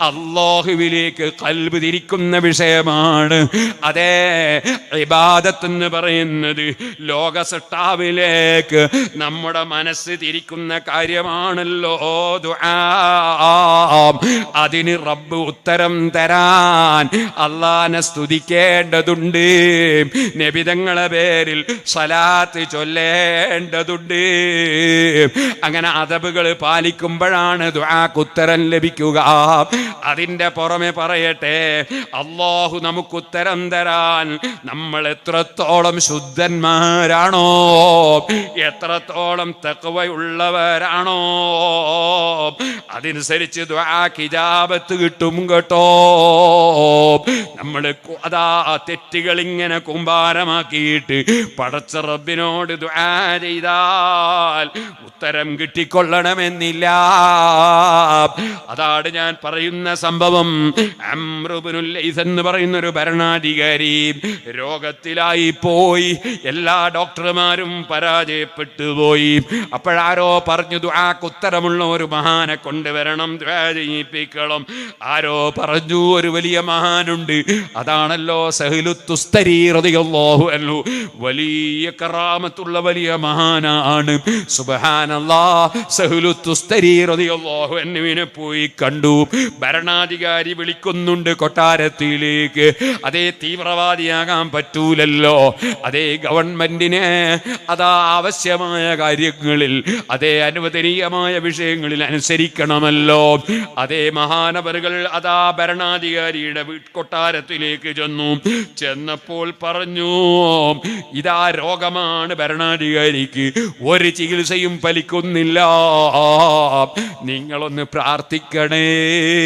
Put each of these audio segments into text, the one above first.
അള്ളാഹുവിലേക്ക് കൽബ് തിരിക്കുന്ന വിഷയമാണ്. അതേ ഇബാദത്ത് എന്ന് പറയുന്നത് ലോക സൃഷ്ടാവിലേക്ക് നമ്മുടെ മനസ്സ് തിരിക്കുന്ന കാര്യമാണല്ലോ അതിന് റബ്ബ് ഉത്തരം തരാൻ അള്ളാനെ സ്തുതിക്കേണ്ടതുണ്ട്. നബിതങ്ങളെ പേരിൽ സലാത്ത് ചൊല്ലേണ്ടതുണ്ട്. അങ്ങനെ അതബുകൾ പാലിക്കുമ്പോഴാണ് ദുആക്ക് ഉത്തരം ലഭിക്കുക. അതിന്റെ പുറമെ പറയട്ടെ അള്ളാഹു നമുക്ക് ഉത്തരം തരാൻ. നമ്മൾ എത്രത്തോളം ശുദ്ധന്മാരാണോ എത്രത്തോളം തക്കവയുള്ളവരാണോ അതനുസരിച്ച് ദ്വാഖിജാപത്ത് കിട്ടും കേട്ടോ. നമ്മൾ അതാ തെറ്റുകൾ ഇങ്ങനെ കുമ്പാരമാക്കിയിട്ട് പടച്ച റബ്ബിനോട് ചെയ്താൽ ഉത്തരം കിട്ടിക്കൊള്ളണമെന്നില്ല. അതാണ് ഞാൻ പറയുന്ന സംഭവം. അമ്രുബുനുല്ലൈസ് ലൈസ് എന്ന് പറയുന്ന ഒരു ഭരണാധികാരി രോഗത്തിലായി പോയി. എല്ലാ ഡോക്ടർമാരും പരാജയപ്പെട്ടു പോയി. അപ്പോഴാരോ പറഞ്ഞു ദുആക്ക് ഉത്തരമുള്ള ഒരു മഹാനെ കൊണ്ടുവരണം ചെയ്യിപ്പിക്കണം. ആരോ പറഞ്ഞു ഒരു വലിയ മഹാനുണ്ട്. അതാണല്ലോ സഹലുത്തുസ്തരി റളിയല്ലാഹു അൻഹു. വലിയ കറാമത്തുള്ള വലിയ മഹാനാണ്. സുബഹാനല്ലാ സഹലുത്തുസ്തരി റളിയല്ലാഹു അൻഹുവിനെ പോയി കണ്ടു. ഭരണാധികാരി വിളിക്കുന്നുണ്ട് കൊട്ടാരത്തിലേക്ക്. അതേ തീവ്രവാദിയാകാൻ പറ്റൂലല്ലോ. അതേ ഗവൺമെന്റിന് അതാ ആവശ്യമായ കാര്യങ്ങളിൽ അതേ അനുവദനീയമായ വിഷയങ്ങളിൽ അനുസരിക്കണമല്ലോ. അതേ മഹാനവറുകൾ അതാ ഭരണാധികാരിയുടെ കൊട്ടാരത്തിലേക്ക് ചെന്നു. ചെന്നപ്പോൾ പറഞ്ഞു ഇതാ രോഗമാണ് ഭരണാധികാരിക്ക്. ഒരു ചികിത്സയും ഫലിക്കുന്നില്ല. നിങ്ങളൊന്ന് പ്രാർത്ഥിക്കണേ.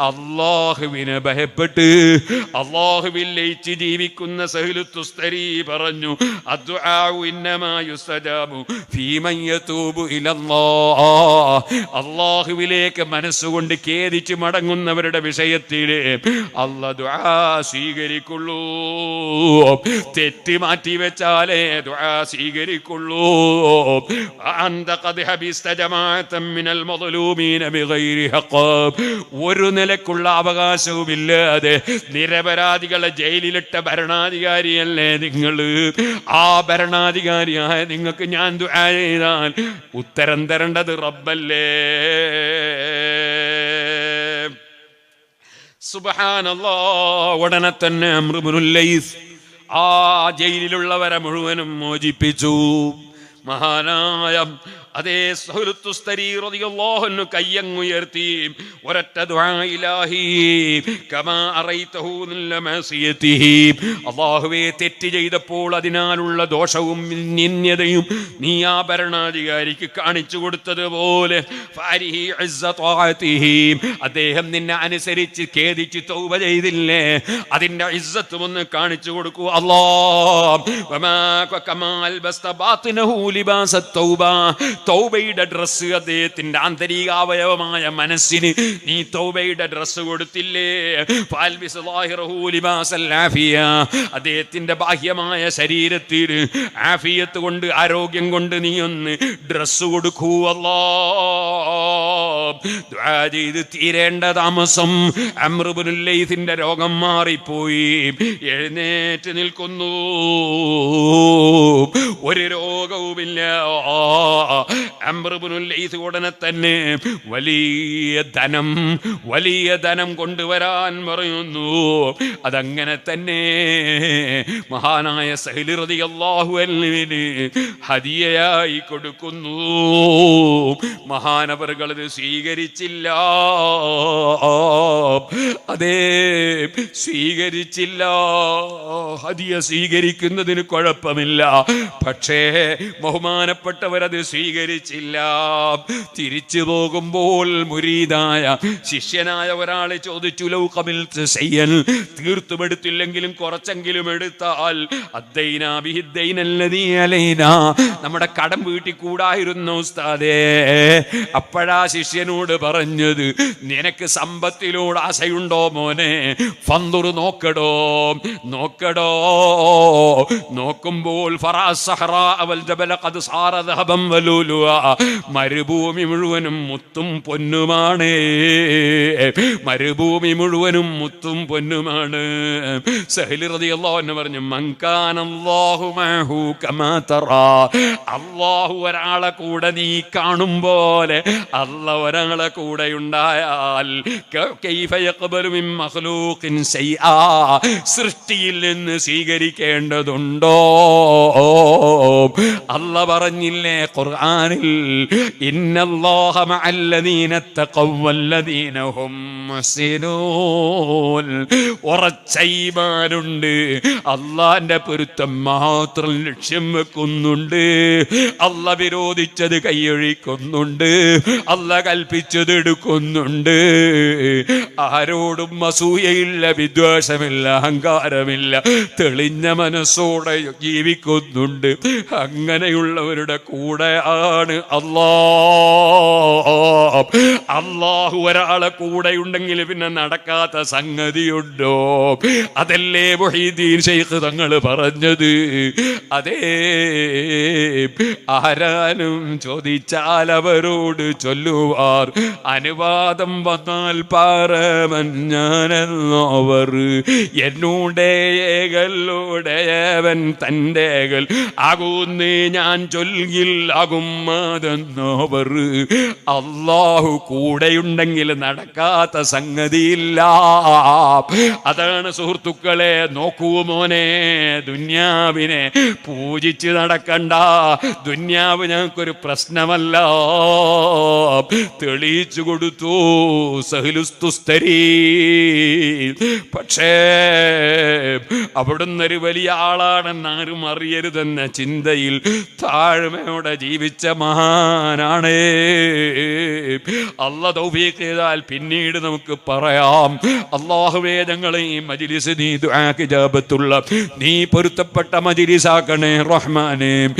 അള്ളാഹുവിനെ ഭയപ്പെട്ട് അള്ളാഹുവിൽ ലയിച്ച് ജീവിക്കുന്ന സഹലുത്തുസ്തരി പറഞ്ഞു അള്ളാഹുവിലേക്ക് മനസ്സുകൊണ്ട് ഖേദിച്ച് മടങ്ങുന്നവരുടെ വിഷയത്തിൽ അല്ല ദുആ സ്വീകരിക്കുള്ളൂ. തെറ്റി മാറ്റി വെച്ചാലേ സ്വീകരിക്കുള്ളൂ. ഒരു നിലക്കുള്ള അവകാശവുമില്ലാതെ നിരപരാധികളെ ജയിലിലിട്ട ഭരണാധികാരിയല്ലേ നിങ്ങൾ? ആ ഭരണാധികാരിയായ നിങ്ങൾക്ക് ഞാൻ ചെയ്താൽ ഉത്തരം തരേണ്ടത് റബ്ബല്ലേ. ഉടനെ തന്നെ അമ്രുബിനുൽ ലൈസ് ആ ജയിലിലുള്ളവരെ മുഴുവനും മോചിപ്പിച്ചു. മഹാനായ അതേ സുഹൃത്തുസ്തരീറിയാഹുന്നു കയ്യങ്ങുയർത്തി ഒരൊറ്റ അല്ലാഹുവേ തെറ്റ് ചെയ്തപ്പോൾ അതിനാലുള്ള ദോഷവും നിന്യതയും നീ ആ ഭരണാധികാരിക്ക് കാണിച്ചു കൊടുത്തതുപോലെ അദ്ദേഹം നിന്നെ അനുസരിച്ച് ഖേദിച്ച് തൗബ ചെയ്തില്ലേ? അതിന്റെ ഇസ്സത്തും ഒന്ന് കാണിച്ചു കൊടുക്കൂ. അല്ലാ തൗബയുടെ ഡ്രസ്സ് അദ്ദേഹത്തിന്റെ ആന്തരികാവയവമായ മനസ്സിന്. നീ തൗബയുടെ ഡ്രസ്സ് കൊടുത്തില്ലേ? അദ്ദേഹത്തിന്റെ ബാഹ്യമായ ശരീരത്തിൽ ആഫിയത്ത് കൊണ്ട് ആരോഗ്യം കൊണ്ട് നീ ഒന്ന് ഡ്രസ്സ് കൊടുക്കൂ അല്ലാ ദുആ തീരേണ്ട താമസം. അമൃബുനുല്ലൈസിന്റെ രോഗം മാറിപ്പോയി. എഴുന്നേറ്റ് നിൽക്കുന്നു. ഒരു രോഗവുമില്ല. അമൃബുനുല്ലൈസ് ലൈസ് ഉടനെ തന്നെ വലിയ ധനം വലിയ ധനം കൊണ്ടുവരാൻ പറയുന്നു. അതങ്ങനെ തന്നെ മഹാനായ സഹലിറതി അള്ളാഹു ഹദിയയായി കൊടുക്കുന്നു. മഹാനവറുകൾ ഇത് സ്വീകരിച്ചില്ല. അതേ സ്വീകരിച്ചില്ല. ഹദിയ സ്വീകരിക്കുന്നതിന് കുഴപ്പമില്ല. പക്ഷേ ബഹുമാനപ്പെട്ടവരത് സ്വീകരിച്ചില്ല. തിരിച്ചു പോകുമ്പോൾ മുരീതായ ശിഷ്യനായ ഒരാളെ ചോദിച്ചു ലൗ കമിൽ ചെയ്യൽ തീർത്തും എടുത്തില്ലെങ്കിലും കുറച്ചെങ്കിലും എടുത്താൽ നമ്മുടെ കടം വീട്ടിൽ കൂടായിരുന്നു ഉസ്താദേ. അപ്പോഴാ ശിഷ്യൻ ശിഷ്യനോട് പറഞ്ഞത് നിനക്ക് സമ്പത്തിലൂടെ ആശയുണ്ടോ മോനെ? ഫന്തുറു നോക്കടോ നോക്കടോ. നോക്കുമ്പോൾ. മരുഭൂമി മുഴുവനും മുത്തും പൊന്നുമാണ്. മരുഭൂമി മുഴുവനും മുത്തും പൊന്നുമാണ്. അൻഹു പറഞ്ഞു അല്ലാഹു ഒരാളെ കൂടെ നീ കാണും പോലെ അല്ല ഒരാളെ കൂടെ ഉണ്ടായാൽ സൃഷ്ടിയിൽ നിന്ന് സ്വീകരിക്കേണ്ടതുണ്ടോ? അല്ല പറഞ്ഞില്ലേ ഖുർആാനിൽ ഇന്നല്ലാഹ മഅല്ലദീന തഖവ്വ വല്ലദീന ഹും മുഹ്സിനൂൻ. ഉറച്ച ഈമാനുണ്ട് അള്ളാന്റെ പൊരുത്തം മാത്രം ലക്ഷ്യം വെക്കുന്നുണ്ട്. അല്ല വിരോധിച്ചത് കൈയൊഴിക്കുന്നുണ്ട്. അല്ല കൽപ്പിച്ചത് എടുക്കുന്നുണ്ട് ആരോടും അസൂയയില്ല വിദ്വേഷമില്ല അഹങ്കാരമില്ല തെളിഞ്ഞ മനസ്സോടെ ജീവിക്കുന്നുണ്ട്. അങ്ങനെയുള്ളവരുടെ കൂടെ ആണ് അല്ലാ അള്ളാഹു ഒരാളെ കൂടെ ഉണ്ടെങ്കിൽ പിന്നെ നടക്കാത്ത സംഗതിയുണ്ടോ? അതല്ലേ മൊഹീദ്ദീൻ ഷെയ്ഖ് തങ്ങൾ പറഞ്ഞത്? അതേ ആരാനും ചോദിച്ചാൽ അവരോട് ചൊല്ലുവാർ അനുവാദം വന്നാൽ പാറവൻ ഞാനെന്നോവർ. എന്നൂടെ ഏകല്ലോടയവൻ തന്റെ ഏകൽ ആകുന്നേ ഞാൻ ചൊല്ലിൽ ആകും അതെന്നോവർ. അള്ളാഹു കൂടെയുണ്ടെങ്കിൽ നടക്കാത്ത സംഗതിയില്ല. അതാണ് സുഹൃത്തുക്കളെ നോക്കൂ മോനെ ദുന്യാവിനെ പൂജിച്ച് നടക്കണ്ട. ദുന്യാവ് ഞങ്ങൾക്കൊരു പ്രശ്നമല്ല. തെളിയിച്ചു കൊടുത്തു. സഹിലുസ്തുസ്തരീ പക്ഷേ അവിടുന്ന് ഒരു വലിയ ആളാണെന്ന് ആരും അറിയരുതെന്ന ചിന്തയിൽ താഴ്മയോടെ ജീവിച്ച മഹാനാണ്. അല്ല തൗഫീഖ് ചെയ്താൽ പിന്നീട് നമുക്ക് പറയാം. അള്ളാഹുവേ ഞങ്ങളെ ഈ മജിലിസ് നീ ദുആ ഇജാബത്തുള്ള നീ പൊരുത്തപ്പെട്ട മജിലിസാക്കണേ റഹ്മാനേ.